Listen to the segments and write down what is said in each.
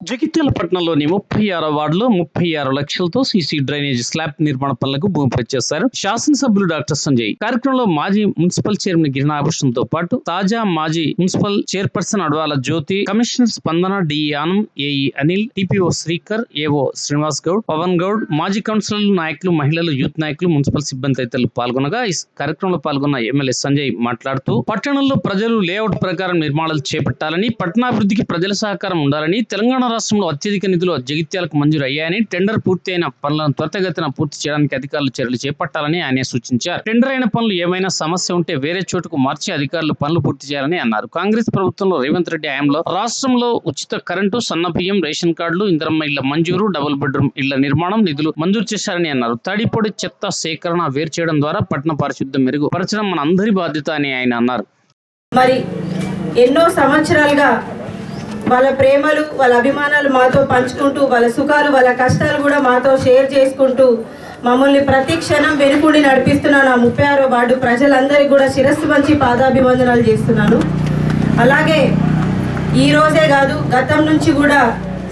జగిత్యాల పట్టణంలోని ముప్పై ఆరో వార్డులో ముప్పై ఆరు లక్షలతో సీసీ డ్రైనేజ్ స్లాబ్ నిర్మాణ పనులకు భూమి పూజ చేశారు శాసనసభ్యులు డాక్టర్ సంజయ్. కార్యక్రమంలో మాజీ మున్సిపల్ చైర్మన్ గిరినాభూషణ్తో పాటు తాజా మాజీ municipal chairperson Adavala Jyothi commissioner Spandana DE Anam AE Anil TPO Srikar AO Srinivas Goud Pavan Goud మాజీ కౌన్సిలర్లు నాయకులు మహిళలు యూత్ నాయకులు మున్సిపల్ సిబ్బంది తదితరులు పాల్గొనగా ఈ కార్యక్రమంలో పాల్గొన్న ఎమ్మెల్యే సంజయ్ మాట్లాడుతూ పట్టణంలో ప్రజలు లేఅవుట్ ప్రకారం నిర్మాణాలు చేపట్టాలని పట్టణాభివృద్ధికి ప్రజల సహకారం ఉండాలని తెలంగాణ రాష్ట్రంలో అత్యధిక నిధులు జగిత్యాలకు మంజూరు అయ్యాయని టెండర్ పూర్తయిన పనులను త్వరితగతిన పూర్తి చేయడానికి అధికారులు చర్యలు చేపట్టాలని ఆయన సూచించారు. టెండర్ అయిన పనులు ఏమైనా సమస్య ఉంటే వేరే చోటుకు మార్చి అధికారులు పనులు పూర్తి చేయాలని అన్నారు. కాంగ్రెస్ ప్రభుత్వంలో రేవంత్ రెడ్డి హయాంలో రాష్ట్రంలో ఉచిత కరెంటు సన్నబియ్యం రేషన్ కార్డులు ఇంద్రమ్మ ఇళ్ళ మంజూరు డబుల్ బెడ్రూమ్ ఇళ్ళ నిర్మాణం నిధులు మంజూరు చేశారని అన్నారు. తడిపొడి చెత్త సేకరణ వేరు చేయడం ద్వారా పట్టణ పారిశుద్ధ్యం మెరుగుపరచడం మన అందరి బాధ్యత అని ఆయన అన్నారు. మరి ఎన్నో సంవత్సరాలుగా వాళ్ళ ప్రేమలు వాళ్ళ అభిమానాలు మాతో పంచుకుంటూ వాళ్ళ సుఖాలు వాళ్ళ కష్టాలు కూడా మాతో షేర్ చేసుకుంటూ మమ్మల్ని ప్రతి క్షణం వెనుకుండి నడిపిస్తున్న నా ముప్పై ఆరో వార్డు ప్రజలందరికీ కూడా శిరస్సు మంచి పాదాభివందనాలు చేస్తున్నాను. అలాగే ఈ రోజే కాదు గతం నుంచి కూడా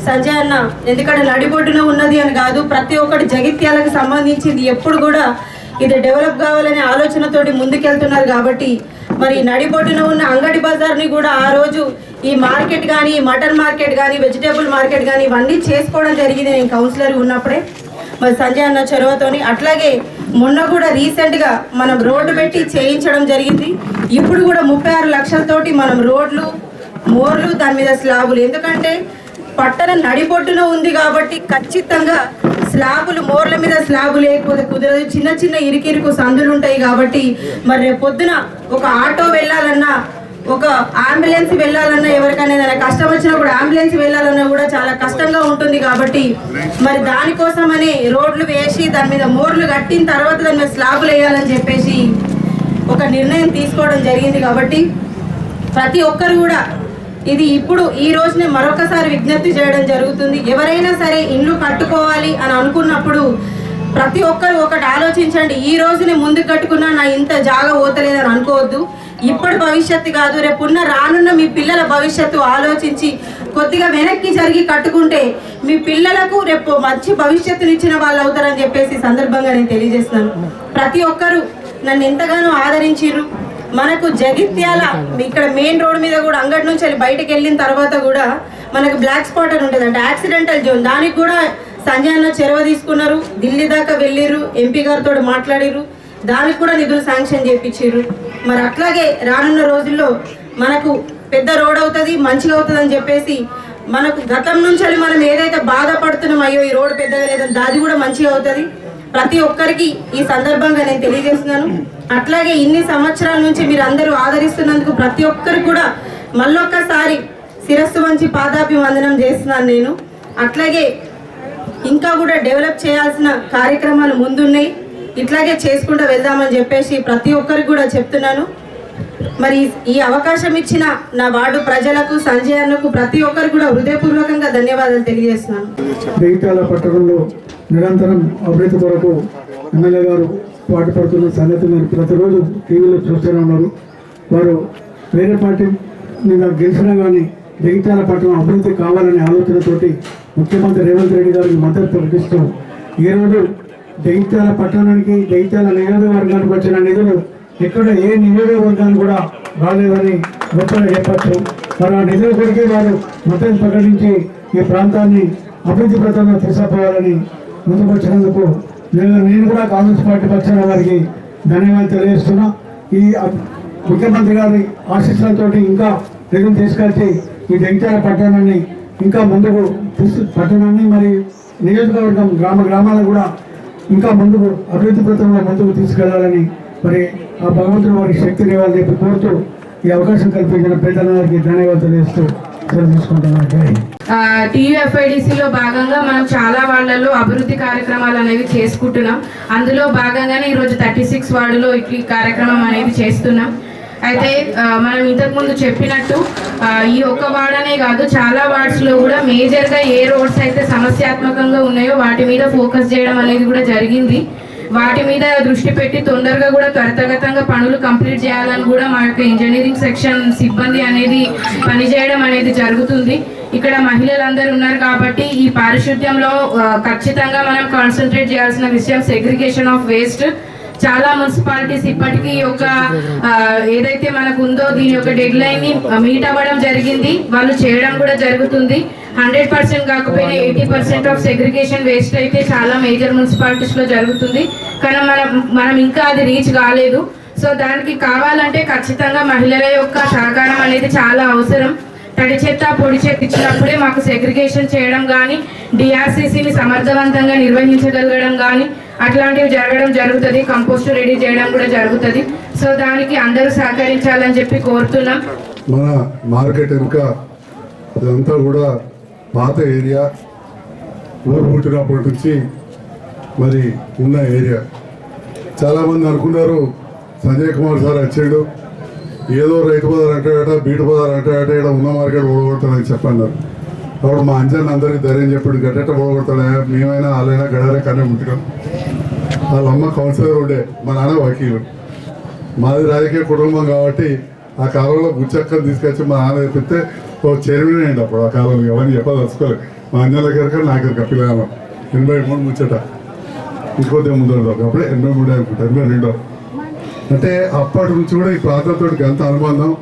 సంజయ్ అన్న ఎందుకంటే నడిబొడ్డున ఉన్నది అని కాదు ప్రతి ఒక్కటి జగిత్యాలకు సంబంధించింది. ఎప్పుడు కూడా ఇది డెవలప్ కావాలనే ఆలోచనతోటి ముందుకెళ్తున్నారు కాబట్టి మరి నడిబొడ్డున ఉన్న అంగడి బజార్ని కూడా ఆ రోజు ఈ మార్కెట్ కానీ మటన్ మార్కెట్ కానీ వెజిటేబుల్ మార్కెట్ కానీ ఇవన్నీ చేసుకోవడం జరిగింది. నేను కౌన్సిలర్ ఉన్నప్పుడే. మరి సంజయ్ అన్న చొరవతోని అట్లాగే మొన్న కూడా రీసెంట్గా మనం రోడ్డు పెట్టి చేయించడం జరిగింది. ఇప్పుడు కూడా ముప్పై ఆరు లక్షలతోటి మనం రోడ్లు మోర్లు దాని మీద స్లాబులు. ఎందుకంటే పట్టణ నడిబొడ్డున ఉంది కాబట్టి ఖచ్చితంగా స్లాబులు మోర్ల మీద స్లాబు లేకపోతే కుదరదు. చిన్న చిన్న ఇరికిరుకు సందులు ఉంటాయి కాబట్టి మరి రేపు పొద్దున ఒక ఆటో వెళ్ళాలన్నా ఒక అంబులెన్స్ వెళ్ళాలన్నా ఎవరికైనా ఏదైనా కష్టం వచ్చినప్పుడు అంబులెన్స్ వెళ్ళాలన్నా కూడా చాలా కష్టంగా ఉంటుంది కాబట్టి మరి దానికోసమని రోడ్లు వేసి దాని మీద మోర్లు కట్టిన తర్వాత దాని మీద స్లాబులు వేయాలని చెప్పేసి ఒక నిర్ణయం తీసుకోవడం జరిగింది కాబట్టి ప్రతి ఒక్కరు కూడా ఇది ఇప్పుడు ఈ రోజునే మరొకసారి విజ్ఞప్తి చేయడం జరుగుతుంది. ఎవరైనా సరే ఇల్లు కట్టుకోవాలి అని అనుకున్నప్పుడు ప్రతి ఒక్కరు ఒకటి ఆలోచించండి. ఈ రోజునే ముందు కట్టుకున్నా నా ఇంత జాగా పోతలేదని అనుకోవద్దు. ఇప్పుడు భవిష్యత్తు కాదు రేపున్న రానున్న మీ పిల్లల భవిష్యత్తు ఆలోచించి కొద్దిగా వెనక్కి జరిగి కట్టుకుంటే మీ పిల్లలకు రేపు మంచి భవిష్యత్తుని ఇచ్చిన వాళ్ళు అవుతారని చెప్పేసి సందర్భంగా నేను తెలియజేస్తున్నాను. ప్రతి ఒక్కరూ నన్ను ఎంతగానో ఆదరించారు మనకు జగిత్యాల ఇక్కడ మెయిన్ రోడ్ మీద కూడా అంగడి నుంచి వెళ్ళి బయటకు వెళ్ళిన తర్వాత కూడా మనకు బ్లాక్ స్పాట్ అని ఉంటుంది అంటే యాక్సిడెంటల్ జోన్. దానికి కూడా సంజయ్ అన్న చెరవ తీసుకున్నారు. ఢిల్లీ దాకా వెళ్ళిర్రు. ఎంపీ గారితో మాట్లాడిర్రు. దానికి కూడా నిధులు శాంక్షన్ చేయించారు మరి అట్లాగే రానున్న రోజుల్లో మనకు పెద్ద రోడ్ అవుతుంది మంచిగా అవుతుంది అని చెప్పేసి మనకు గతం నుంచి వెళ్ళి మనం ఏదైతే బాధపడుతున్నాం అయ్యో ఈ రోడ్ పెద్దగా లేదని అది కూడా మంచిగా అవుతుంది. ప్రతి ఒక్కరికి ఈ సందర్భంగా నేను తెలియజేస్తున్నాను. అట్లాగే ఇన్ని సంవత్సరాల నుంచి మీరు అందరూ ఆదరిస్తున్నందుకు ప్రతి ఒక్కరికి కూడా మళ్ళొక్కసారి శిరస్సు వంచి పాదాభివందనం చేస్తున్నాను నేను. అట్లాగే ఇంకా కూడా డెవలప్ చేయాల్సిన కార్యక్రమాలు ముందున్నాయి. ఇట్లాగే చేసుకుంటూ వెళ్దామని చెప్పేసి ప్రతి ఒక్కరికి కూడా చెప్తున్నాను. మరి ఈ అవకాశం ఇచ్చిన నా వార్డు ప్రజలకు సంజయ్ అన్నకు ప్రతి ఒక్కరికి కూడా హృదయపూర్వకంగా ధన్యవాదాలు తెలియజేస్తున్నాను. జగిత్యాల పట్టణంలో నిరంతరం అభివృద్ధి కొరకు ఎమ్మెల్యే గారు పాటుపడుతున్న సంగతి మీరు ప్రతిరోజు టీవీలో చూస్తూనే ఉన్నారు. వారు వేరే పార్టీ మీద గెలిచినా కానీ జగిత్యాల పట్టణం అభివృద్ధి కావాలనే ఆలోచనతోటి ముఖ్యమంత్రి రేవంత్ రెడ్డి గారికి మద్దతు ప్రకటిస్తూ ఈరోజు జగిత్యాల పట్టణానికి జగిత్యాల నియోజకవర్గానికి వచ్చిన నిధులు ఇక్కడ ఏ నియోజకవర్గానికి కూడా రాలేదని గొప్పగా చెప్పచ్చు. మరి ఆ నిధుల కొరికే వారు మద్దతు ప్రకటించి ఈ ప్రాంతాన్ని అభివృద్ధి ప్రతంగా తీసుకుపోవాలని ముందుకు వచ్చినందుకు నేను నేను కూడా కాంగ్రెస్ పార్టీ పక్షాన వారికి ధన్యవాదాలు తెలియజేస్తున్నా. ఈ ముఖ్యమంత్రి గారి ఆశీస్సులతో ఇంకా నిధులు తీసుకొచ్చి ఈ జగిత్యాల పట్టణాన్ని ఇంకా ముందుకు పట్టణాన్ని మరి నియోజకవర్గం గ్రామ గ్రామాలకు కూడా ఇంకా ముందుకు అభివృద్ధి పథంలో ముందుకు తీసుకెళ్ళాలని మరి ఆ భగవంతుడు వారికి శక్తిని ఇవ్వాలని చెప్పి కోరుతూ ఈ అవకాశం కల్పించిన పెద్దలందరికీ ధన్యవాదాలు తెలియజేస్తూ టీయూఎఫ్ఐడిసిలో భాగంగా మనం చాలా వార్డులలో అభివృద్ధి కార్యక్రమాలు అనేవి చేసుకుంటున్నాం. అందులో భాగంగానే ఈరోజు థర్టీ సిక్స్ వార్డులో ఈ కార్యక్రమం అనేది చేస్తున్నాం. అయితే మనం ఇంతకుముందు చెప్పినట్టు ఈ ఒక్క వార్డనే కాదు చాలా వార్డ్స్లో కూడా మేజర్గా ఏ రోడ్స్ అయితే సమస్యాత్మకంగా ఉన్నాయో వాటి మీద ఫోకస్ చేయడం అనేది కూడా జరిగింది. వాటి మీద దృష్టి పెట్టి తొందరగా కూడా త్వరితగతంగా పనులు కంప్లీట్ చేయాలని కూడా మా యొక్క ఇంజనీరింగ్ సెక్షన్ సిబ్బంది అనేది పనిచేయడం అనేది జరుగుతుంది. ఇక్కడ మహిళలందరూ ఉన్నారు కాబట్టి ఈ పారిశుద్ధ్యంలో ఖచ్చితంగా మనం కాన్సన్ట్రేట్ చేయాల్సిన విషయం సెగ్రిగేషన్ ఆఫ్ వేస్ట్ చాలా మున్సిపాలిటీస్ ఇప్పటికీ ఈ యొక్క ఏదైతే మనకు ఉందో దీని యొక్క డెడ్ లైన్ని మీట్ అవ్వడం జరిగింది. వాళ్ళు చేయడం కూడా జరుగుతుంది. హండ్రెడ్ పర్సెంట్ కాకపోయినా eighty percent of segregation waste అయితే చాలా మేజర్ మున్సిపాలిటీస్లో జరుగుతుంది. కానీ మనం మనం ఇంకా అది రీచ్ కాలేదు. సో దానికి కావాలంటే ఖచ్చితంగా మహిళల యొక్క సహకారం అనేది చాలా అవసరం. తడి చెత్త పొడి చెత్త ఇచ్చినప్పుడే మాకు సెగ్రిగేషన్ చేయడం కానీ డిఆర్సీసీని సమర్థవంతంగా నిర్వహించగలగడం కానీ అట్లాంటివి జరగడం జరుగుతుంది. కంపోస్ట్ రెడీ చేయడం కూడా జరుగుతుంది. సో దానికి అందరూ సహకరించాలని చెప్పి కోరుతున్నాం. మన మార్కెట్ వెనుక ఇదంతా కూడా పాత ఏరియా ఊరు పుట్టినప్పటి నుంచి మరి ఉన్న ఏరియా. చాలామంది అనుకున్నారు సంజయ్ కుమార్ సార్ వచ్చాడు. ఏదో రైతు బజార్ అంటాడట బీటు బజార్ అంటాడట ఇక్కడ ఉన్న మార్కెట్ ఓడగొడతాడని చెప్పన్నారు. అప్పుడు మా అంజన్ అందరికీ ధైర్యం చెప్పాడు గడ్డట ఓడగొడతాడా? మేమైనా వాళ్ళైనా గడారే కానీ ఉంటాం వాళ్ళ అమ్మ కౌన్సిలర్ ఉండే మా నాన్న వకీలు. మాది రాజకీయ కుటుంబం కాబట్టి ఆ కాలంలో బుచ్చక్కని తీసుకొచ్చి మా నాన్న చెప్తే ఓ చైర్మన్ అయ్యండి అప్పుడు ఆ కాలంలో ఎవరిని చెప్పదలుచుకోలేదు మా అంజన్ దగ్గర నా దగ్గర పిల్లలు ఎనభై మూడు ముచ్చట. ఇంకోటి ముందు ఒకప్పుడు ఎనభై మూడు అనుకుంటా ఎనభై రెండో. అంటే అప్పటి నుంచి కూడా ఈ ప్రాంతంతో ఎంత అనుబంధం?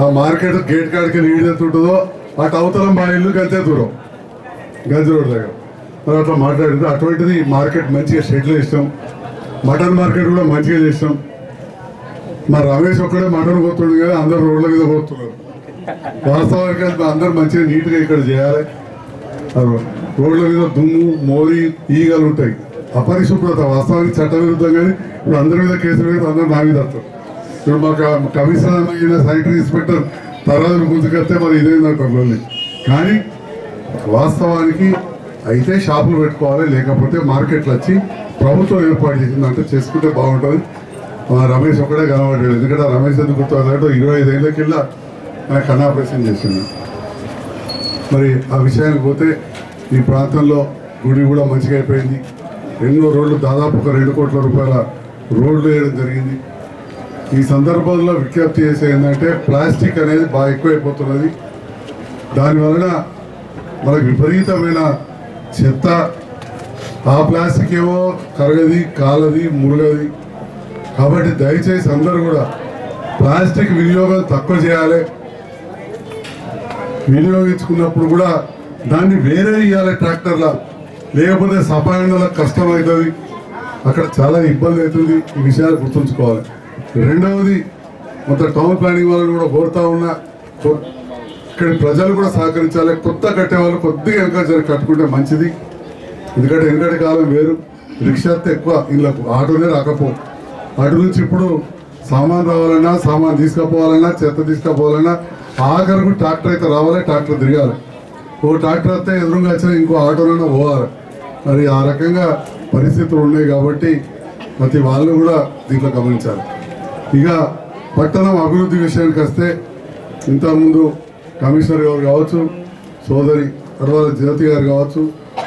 ఆ మార్కెట్ గేట్ కాడికి నీడు ఎంత ఉంటుందో అటు అవతల మా ఇల్లు అంతే దూరం. గంజి రోడ్ దగ్గర. దాంట్లో అట్లా మాట్లాడింది అటువంటిది మార్కెట్ మంచిగా షెడ్లు ఇస్తాం మటన్ మార్కెట్ కూడా మంచిగా చేస్తాం. మా రమేష్ ఒక్కడే మటన్ పోతుండే కదా అందరు రోడ్ల మీద పోతున్నారు. వాస్తవానికి అది అందరు మంచిగా నీట్గా ఇక్కడ చేయాలి. రోడ్ల మీద దుమ్ము మోరి ఈగలు ఉంటాయి. అపరిశుభ్రత వాస్తవానికి చట్టవిరుద్ధం కానీ ఇప్పుడు అందరి మీద కేసులు పెడితే అందరూ నా మీద వస్తారు ఇప్పుడు మాకు కమిషనర్ అయిన శానిటరీ ఇన్స్పెక్టర్ తరాదులు ముందుకెళ్తే మరి ఇదేందంటారు కానీ వాస్తవానికి అయితే షాపులు పెట్టుకోవాలి లేకపోతే మార్కెట్లు వచ్చి ప్రభుత్వం ఏర్పాటు చేసిందంటే చేసుకుంటే బాగుంటుంది. మా రమేష్ ఒక్కడే కనబడ్డాడు ఎందుకంటే రమేష్ ఎందుకు గుర్తు ఇరవై ఐదేళ్ళకెళ్ళా ఆయన కన్నాపరేషన్ చేసింది మరి ఆ విషయానికి పోతే ఈ ప్రాంతంలో గుడి కూడా మంచిగా అయిపోయింది. ఎన్నో రోడ్లు దాదాపు ఒక రెండు కోట్ల రూపాయల రోడ్లు వేయడం జరిగింది. ఈ సందర్భంలో విజ్ఞప్తి చేసే ఏంటంటే ప్లాస్టిక్ అనేది బాగా ఎక్కువైపోతున్నది. దానివలన మనకు విపరీతమైన చెత్త ఆ ప్లాస్టిక్ ఏమో కరగది కాలది మురగది. కాబట్టి దయచేసి అందరూ కూడా ప్లాస్టిక్ వినియోగం తక్కువ చేయాలి. వినియోగించుకున్నప్పుడు కూడా దాన్ని వేరే ఇవ్వాలి ట్రాక్టర్ల. లేకపోతే సపాయణలకు కష్టం అవుతుంది అక్కడ చాలా ఇబ్బంది అవుతుంది. ఈ విషయాలు గుర్తుంచుకోవాలి. రెండవది మొత్తం టౌన్ ప్లానింగ్ వాళ్ళని కూడా కోరుతా ఉన్నా. ఇక్కడ ప్రజలు కూడా సహకరించాలి. కొత్త కట్టేవాళ్ళు కొద్దిగా వెనక కట్టుకుంటే మంచిది. ఎందుకంటే వెనకటి కాలం వేరు. రిక్షా ఎక్కువ ఇళ్ళకు ఆటోనే రాకపో అటు నుంచి ఇప్పుడు సామాన్ రావాలన్నా సామాన్ తీసుకుపోవాలన్నా చెత్త తీసుకుపోవాలన్నా ఆఖరకు ట్రాక్టర్ అయితే రావాలి ట్రాక్టర్ తిరగాలి. ఓ ట్రాక్టర్ వస్తే ఎదురుగా వచ్చిన ఇంకో ఆటోలైనా పోవాలి. మరి ఆ రకంగా పరిస్థితులు ఉన్నాయి కాబట్టి ప్రతి వాళ్ళు కూడా దీంట్లో గమనించాలి. ఇక పట్టణం అభివృద్ధి విషయానికి వస్తే ఇంతకుముందు కమిషనర్ గారు కావచ్చు సోదరి తర్వాత జ్యోతి గారు కావచ్చు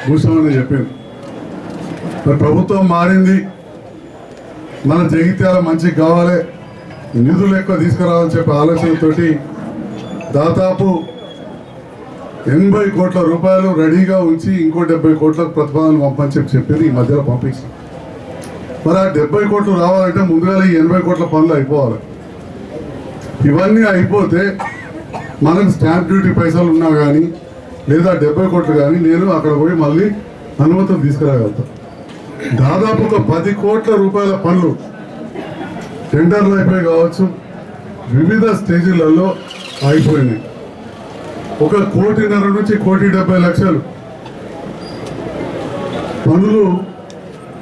భూషణ్ చెప్పింది మరి ప్రభుత్వం మారింది. మన జగిత్యాల మంచిగా కావాలి. నిధులు ఎక్కువ తీసుకురావాలని చెప్పే ఆలోచనతోటి దాదాపు ఎనభై కోట్ల రూపాయలు రెడీగా ఉంచి ఇంకో డెబ్బై కోట్ల ప్రతిపాదన పంపని చెప్పి చెప్పింది ఈ మధ్యలో పంపించి. మరి ఆ డెబ్బై కోట్లు రావాలంటే ముందుగా ఈ ఎనభై కోట్ల పనులు అయిపోవాలి. ఇవన్నీ అయిపోతే మనకు స్టాంప్ డ్యూటీ పైసలు ఉన్నా కానీ లేదా డెబ్బై కోట్లు కానీ నేను అక్కడ పోయి మళ్ళీ అనుమతులు తీసుకురాగలుగుతాను దాదాపు ఒక పది కోట్ల రూపాయల పనులు టెండర్లు అయిపోయి కావచ్చు వివిధ స్టేజీలలో అయిపోయినాయి. ఒక కోటిన్నర నుంచి కోటి డెబ్బై లక్షలు పనులు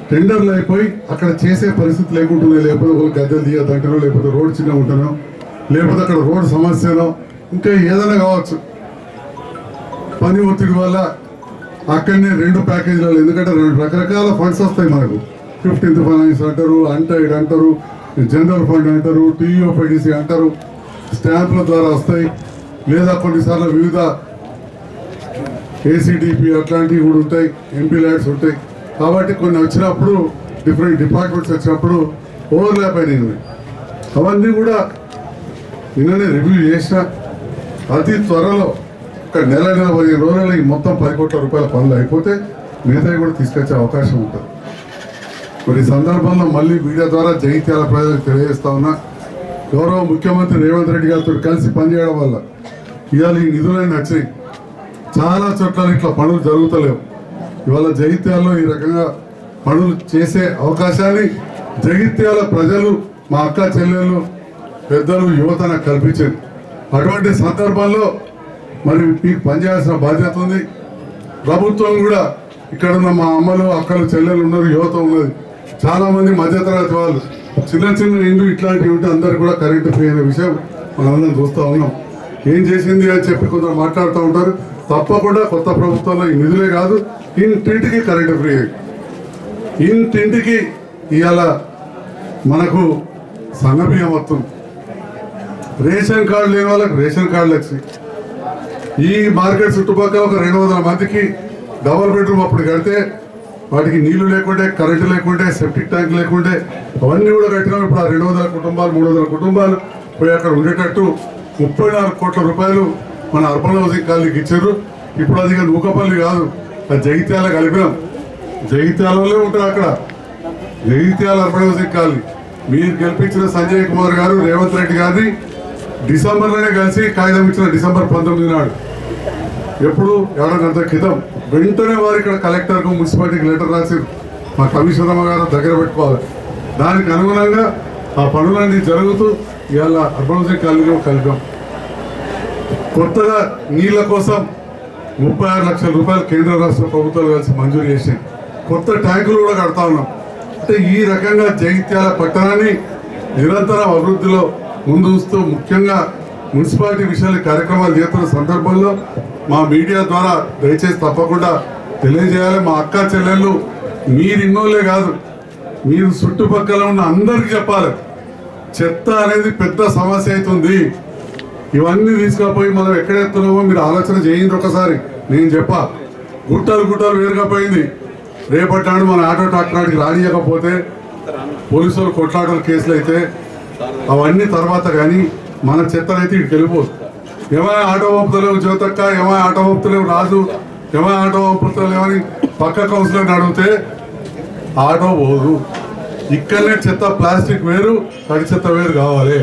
టెండర్లు అయిపోయి అక్కడ చేసే పరిస్థితి లేకుంటున్నాయి లేకపోతే ఒక గద్దెలు తీయద్దంటారో లేకపోతే రోడ్ చిన్న ఉంటున్నాం లేకపోతే అక్కడ రోడ్ సమస్యనో ఇంకా ఏదైనా కావచ్చు. పని ఒత్తిడి వల్ల అక్కడనే రెండు ప్యాకేజీలలో ఎందుకంటే రెండు రకరకాల ఫండ్స్ వస్తాయి మనకు. ఫిఫ్టీన్త్ ఫైనాన్స్ అంటారు అంటైడ్ అంటారు జనరల్ ఫండ్ అంటారు టీఈఓపీటీసీ అంటారు స్టాంపుల ద్వారా వస్తాయి. లేదా కొన్నిసార్లు వివిధ ఏసీడీపీ అట్లాంటివి కూడా ఉంటాయి ఎంపీ ల్యాడ్స్ ఉంటాయి. కాబట్టి కొన్ని వచ్చినప్పుడు డిఫరెంట్ డిపార్ట్మెంట్స్ వచ్చినప్పుడు ఓవర్లాప్ అయినాయి. అవన్నీ కూడా నిన్ననే రివ్యూ చేసిన అతి త్వరలో ఒక నెల నెల పదిహేను రోజుల ఈ మొత్తం పది కోట్ల రూపాయల పనులు అయిపోతే మిగతావి కూడా తీసుకొచ్చే అవకాశం ఉంటుంది. మరి సందర్భంలో మళ్ళీ మీడియా ద్వారా జగిత్యాల ప్రజలకు తెలియజేస్తా ఉన్నా గౌరవ ముఖ్యమంత్రి రేవంత్ రెడ్డి గారితో కలిసి పనిచేయడం వల్ల ఇవాళ ఈ నిధులన్నీ వచ్చినాయి చాలా చోట్ల ఇట్లా పనులు జరుగుతలేవు. ఇవాళ జగిత్యాలలో ఈ రకంగా పనులు చేసే అవకాశాన్ని జగిత్యాల ప్రజలు మా అక్క చెల్లెళ్ళు పెద్దలు యువత నాకు కల్పించారు. అటువంటి సందర్భాల్లో మరి మీకు పనిచేయాల్సిన బాధ్యత ఉంది. ప్రభుత్వం కూడా ఇక్కడ ఉన్న మా అమ్మలు అక్కలు చెల్లెలు ఉన్నారు యువత ఉన్నది. చాలామంది మధ్యతరగతి వాళ్ళు. చిన్న చిన్న ఇండ్లు ఇట్లాంటివి ఉంటే అందరు కూడా కరెంటు ఫ్రీ అనే విషయం మనందరం చూస్తూ ఉన్నాం. ఏం చేసింది అని చెప్పి కొందరు మాట్లాడుతూ ఉంటారు. తప్పకుండా కొత్త ప్రభుత్వంలో ఈ నిధులే కాదు ఇంటింటికి కరెంటు ఫ్రీ. ఇంటింటికి ఇవాళ మనకు సన్నబియ్యం వస్తుంది. రేషన్ కార్డు లేని వాళ్ళకి రేషన్ కార్డులు వచ్చినాయి ఈ మార్కెట్ చుట్టుపక్కల ఒక రెండు వందల మందికి డబల్ బెడ్రూమ్ అప్పుడు కడితే వాటికి నీళ్ళు లేకుంటే కరెంటు లేకుంటే సెప్టిక్ ట్యాంక్ లేకుంటే అవన్నీ కూడా కట్టినాం ఇప్పుడు ఆ రెండు వందల కుటుంబాలు మూడు వందల కుటుంబాలు పోయి అక్కడ ఉండేటట్టు ముప్పై నాలుగు కోట్ల రూపాయలు మన అర్బన్ హౌసింగ్ కాలనీకి ఇచ్చారు. ఇప్పుడు అది ఇక నూకపల్లి కాదు అది జగిత్యాల కలిపినాం. జగిత్యాలలో ఉంటారు అక్కడ. Jagtial urban housing colony. మీరు గెలిపించిన సంజయ్ కుమార్ గారు రేవంత్ రెడ్డి గారిని డిసెంబర్లోనే కలిసి కాగితం ఇచ్చిన డిసెంబర్ పంతొమ్మిది నాడు. ఎప్పుడు? ఏడాది క్రితం. వెంటనే వారు ఇక్కడ కలెక్టర్కు మున్సిపాలిటీకి లెటర్ రాసి మా కమిషనర్ గారు దగ్గర పెట్టుకోవాలి. దానికి అనుగుణంగా ఆ పనులన్నీ జరుగుతూ ఇవాళ అర్బన్ కాలనీలో కలిపాం. కొత్తగా నీళ్ళ కోసం ముప్పై ఆరు లక్షల రూపాయలు కేంద్ర రాష్ట్ర ప్రభుత్వాలు కలిసి మంజూరు చేసి కొత్త ట్యాంకులు కూడా కడతా ఉన్నాం. అంటే ఈ రకంగా జైత్యాల పట్టణాన్ని నిరంతరం అభివృద్ధిలో ముందుస్తూ ముఖ్యంగా మున్సిపాలిటీ విషయాలు కార్యక్రమాలు చేస్తున్న సందర్భంలో మా మీడియా ద్వారా దయచేసి తప్పకుండా తెలియజేయాలి. మా అక్క చెల్లెళ్ళు మీరు ఇన్నోలే కాదు మీరు చుట్టుపక్కల ఉన్న అందరికీ చెప్పాలి. చెత్త అనేది పెద్ద సమస్య అవుతుంది. ఇవన్నీ తీసుకుపోయి మనం ఎక్కడెత్తున్నామో మీరు ఆలోచన చేయండి ఒకసారి. నేను చెప్పా గుట్టలు గుట్టలు వేరుకపోయింది రేపటి నాడు మన ఆటో ట్రాక్టర్కి రానియకపోతే పోలీసులు కొట్లాటలు కేసులు అయితే అవన్నీ తర్వాత కానీ మన చెత్తనైతే ఇక్కడికి వెళ్ళిపోదు ఏమైనా ఆటో పంపుతలేవు జ్యోతక్క? ఏమైనా ఆటో పంపుతలేవు రాజు? ఏమైనా ఆటో పంపుతలేవు అని పక్క కౌన్సిలర్ని అడిగితే ఆటో పోదు. ఇక్కడనే చెత్త ప్లాస్టిక్ వేరు తడి చెత్త వేరు కావాలి.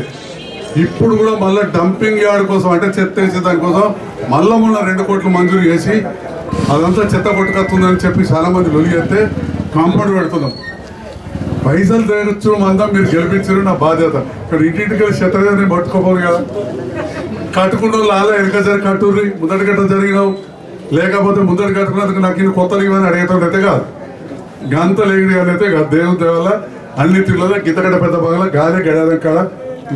ఇప్పుడు కూడా మళ్ళీ డంపింగ్ యార్డ్ కోసం అంటే చెత్త వేసే దానికోసం మళ్ళా మొన్న రెండు కోట్లు మంజూరు చేసి అదంతా చెత్త కొట్టుకొస్తుందని చెప్పి చాలా మంది కాంపౌండ్ పెడుతున్నాం. పైసలు తెరచు మందం మీరు గెలిపించారు నా బాధ్యత. ఇక్కడ ఇంటింటికి వెళ్ళి పట్టుకోపోరు కదా. కట్టుకున్న వాళ్ళు అలా కట్టుర్రి ముందటి గట్ట జరిగినావు. లేకపోతే ముందటి కట్టుకున్నందుకు నాకు ఇన్ని కొత్తలు ఇవన్నీ అడిగేటోడు అయితే కాదు. గంత లేని అయితే కాదు. దేవుని దేవల్ల అన్ని తిరుగుల గీతగడ్డ పెద్ద పగల గాలి గడాలం కాడ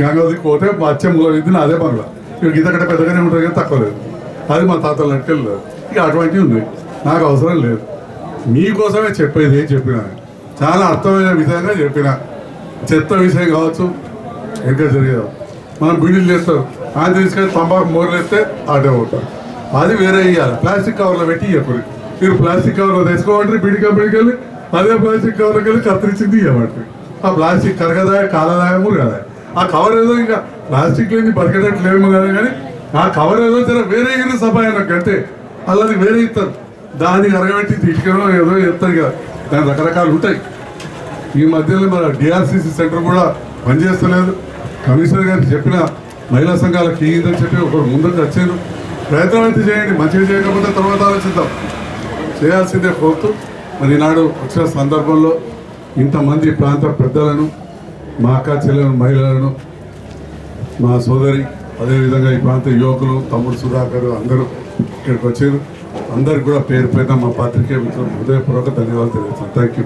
గంగది పోతే మా అచ్చే మూల ఇది అదే పనుల ఇక గీతగడ్డ పెద్దగానే ఉంటుంది కానీ తక్కువ లేదు. అది మా తాతల నట్టుకెళ్ళి లేదు. ఇక అటువంటివి ఉన్నాయి. నాకు అవసరం లేదు. మీకోసమే చెప్పేది ఏం చాలా అర్థమైన విధంగా చెప్పిన. చెత్త విషయం కావచ్చు ఇంకా జరిగేది. మనం బిల్లులు చేస్తాం. ఆయన తీసుకెళ్ళి తంబాకు మోర్లేస్తే ఆడే ఉంటాం అది వేరే ఇవ్వాలి ప్లాస్టిక్ కవర్లో పెట్టి ఇవ్వకూడదు మీరు ప్లాస్టిక్ కవర్లో తెచ్చుకోమంటారు బిడి కంపెనీకి వెళ్ళి అదే ప్లాస్టిక్ కవర్లోకి వెళ్ళి కత్తిరించింది ఇవ్వమంటారు ఆ ప్లాస్టిక్ కరగదాయ కాలదాయ మురగదాయ ఆ కవర్ ఏదో ఇంకా ప్లాస్టిక్ లేని బతికేటట్లు లేము కదా కానీ ఆ కవర్ ఏదో జర వేరే ఇరు అయినా అంతే. అలా వేరే ఇస్తారు దాన్ని అరగబెట్టి తీసుకెళ్ళడం ఏదో చెప్తారు కదా. దాని రకరకాలు ఉంటాయి. ఈ మధ్యలో మన డిఆర్సిసి సెంటర్ కూడా పనిచేస్తలేదు. కమిషనర్ గారికి చెప్పిన మహిళా సంఘాలకు ఇదని చెప్పి ఒకరు ముందుకు వచ్చారు. ప్రయత్నం అయితే చేయండి మంచిగా చేయకపోతే తర్వాత ఆలోచిద్దాం. చేయాల్సిందే కోరుతూ మరి ఈనాడు వచ్చిన సందర్భంలో ఇంతమంది ప్రాంత పెద్దలను మా అక్క చెల్లెలను మహిళలను మా సోదరి అదేవిధంగా ఈ ప్రాంత యువకులు తమ్ముడు సుధాకర్ అందరూ ఇక్కడికి వచ్చారు. అందరికి కూడా పేరు పైన మా పాత్రికే మిత్రులు హృదయపూర్వక ధన్యవాదాలు తెలియజేస్తాను థ్యాంక్ యూ